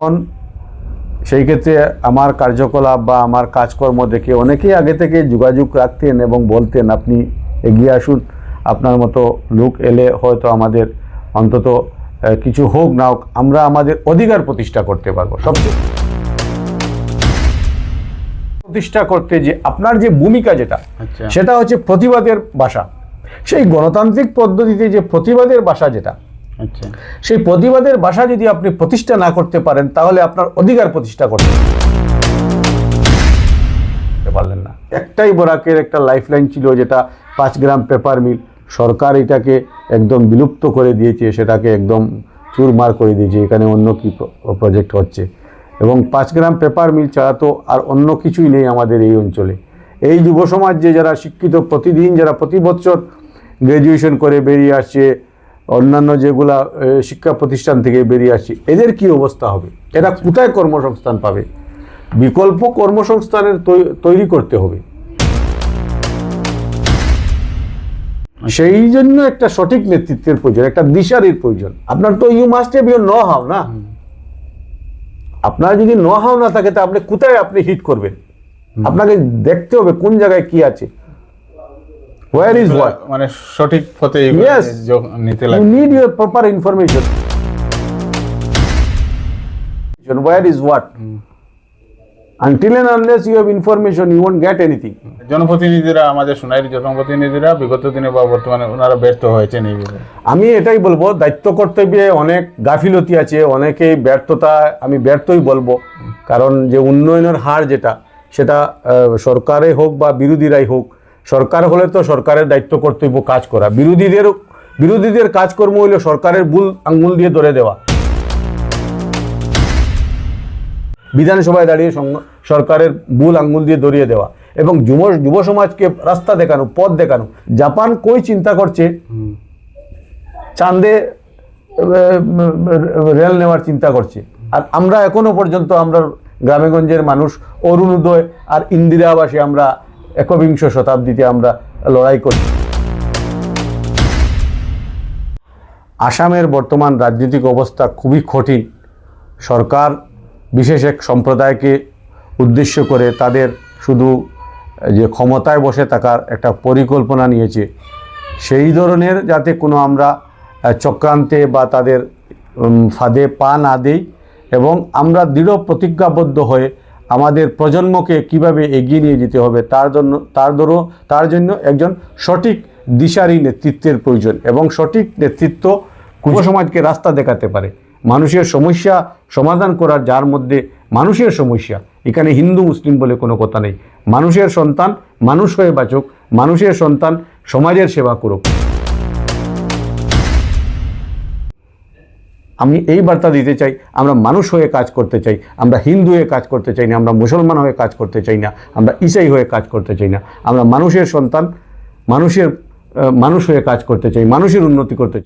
এখন সেই ক্ষেত্রে আমার কার্যকলাপ বা আমার কাজকর্ম দেখে অনেকেই আগে থেকে যোগাযোগ রাখতেন এবং বলতেন আপনি এগিয়ে আসুন আপনার মতো লোক এলে হয়তো আমাদের অন্তত কিছু হোক না হোক আমরা আমাদের অধিকার প্রতিষ্ঠা করতে পারব। সবচেয়ে প্রতিষ্ঠা করতে যে আপনার যে ভূমিকা যেটা আচ্ছা। সেটা হচ্ছে প্রতিবাদের ভাষা সেই গণতান্ত্রিক পদ্ধতিতে যে প্রতিবাদের ভাষা যেটা সেই প্রতিবাদের ভাষা যদি আপনি প্রতিষ্ঠা না করতে পারেন তাহলে আপনার অধিকার প্রতিষ্ঠা করতে করতে পারলেন না। একটাই বরাকের একটা লাইফলাইন ছিল যেটা পাঁচ গ্রাম পেপার মিল সরকার এটাকে একদম বিলুপ্ত করে দিয়েছে সেটাকে একদম চুরমার করে দিয়েছে এখানে অন্য কি প্রজেক্ট হচ্ছে। এবং পাঁচ গ্রাম পেপার মিল ছাড়া তো আর অন্য কিছুই নেই আমাদের এই অঞ্চলে। এই যুব সমাজ যে যারা শিক্ষিত প্রতিদিন যারা প্রতি বছর গ্র্যাজুয়েশন করে বেরিয়ে আসছে অন্যান্য যেগুলা শিক্ষা প্রতিষ্ঠান থেকে বেরিয়ে আসছে এদের কি অবস্থা হবে? এরা কোথায় কর্মসংস্থান পাবে? বিকল্প কর্মসংস্থানের তৈরি করতে হবে। সেই জন্য একটা সঠিক নেতৃত্বের প্রয়োজন একটা দিশারির প্রয়োজন। আপনার তো ইউ মাস্ট হ্যাভ ইউর ন? হাও না আপনার যদি ন হাও না থাকে তা আপনি কোথায় আপনি হিট করবেন? আপনাকে দেখতে হবে কোন জায়গায় কি আছে। হোয়ার ইজ হোয়াট মানে সঠিক পথে নিতে You লাগে need your proper information. Where is what? Until and unless you have information, you won't get anything. জনপ্রতিনিধিরা আমাদের সোনাইয়ের জনপ্রতিনিধিরা বিগত দিনে বা বর্তমানে ওনারা ব্যর্থ হয়েছেন এই আমি এটাই বলব দায়িত্ব কর্তব্যে অনেক গাফিলতি আছে অনেকেই ব্যর্থতা আমি ব্যর্থই বলব। কারণ যে উন্নয়নের হার যেটা সেটা সরকারে হোক বা বিরোধীরাই হোক সরকার হলে তো সরকারের দায়িত্ব কর্তব্য কাজ করা। বিরোধীদের বিরোধীদের কাজকর্ম হইলে সরকারের ভুল আঙ্গুল দিয়ে ধরে দেওয়া। বিধানসভায় দাঁড়িয়ে সরকারের ভুল আঙ্গুল দিয়ে ধরিয়ে দেওয়া এবং যুব যুব সমাজকে রাস্তা দেখানো, পথ দেখানো। জাপান কই চিন্তা করছে? চাঁদে রেল নেওয়ার চিন্তা করছে। আর আমরা এখনও পর্যন্ত আমরা গ্রামেগঞ্জের মানুষ অরুণোদয় আর ইন্দিরা আবাসে আমরা একবিংশ শতাব্দীতে আমরা লড়াই করি। আসামের বর্তমান রাজনৈতিক অবস্থা খুবই কঠিন। সরকার বিশেষ এক সম্প্রদায়কে উদ্দেশ্য করে তাদের শুধু যে ক্ষমতায় বসে থাকার একটা পরিকল্পনা নিয়েছে, সেই ধরনের যাতে কোনো আমরা চক্রান্তে বা তাদের ফাঁদে পা না দেই এবং আমরা দৃঢ় প্রতিজ্ঞাবদ্ধ হয়ে আমাদের প্রজন্মকে কীভাবে এগিয়ে নিয়ে যেতে হবে, তার জন্য, তার ধরো, তার জন্য একজন সঠিক দিশারি নেতৃত্বের প্রয়োজন এবং সঠিক নেতৃত্ব যুব সমাজকে রাস্তা দেখাতে পারে। মানুষের সমস্যা সমাধান করার যার মধ্যে মানুষের সমস্যা, এখানে হিন্দু, মুসলিম বলে কোনো কথা নেই। মানুষের সন্তান মানুষ হয়ে বাঁচুক, মানুষের সন্তান সমাজের সেবা করুক। আমি এই বার্তা দিতে চাই, আমরা মানুষ হয়ে কাজ করতে চাই, আমরা হিন্দু হয়ে কাজ করতে চাই না, আমরা মুসলমান হয়ে কাজ করতে চাই না, আমরা ইসাই হয়ে কাজ করতে চাই না, আমরা মানুষের সন্তান, মানুষের মানুষ হয়ে কাজ করতে চাই, মানুষের উন্নতি করতে চাই।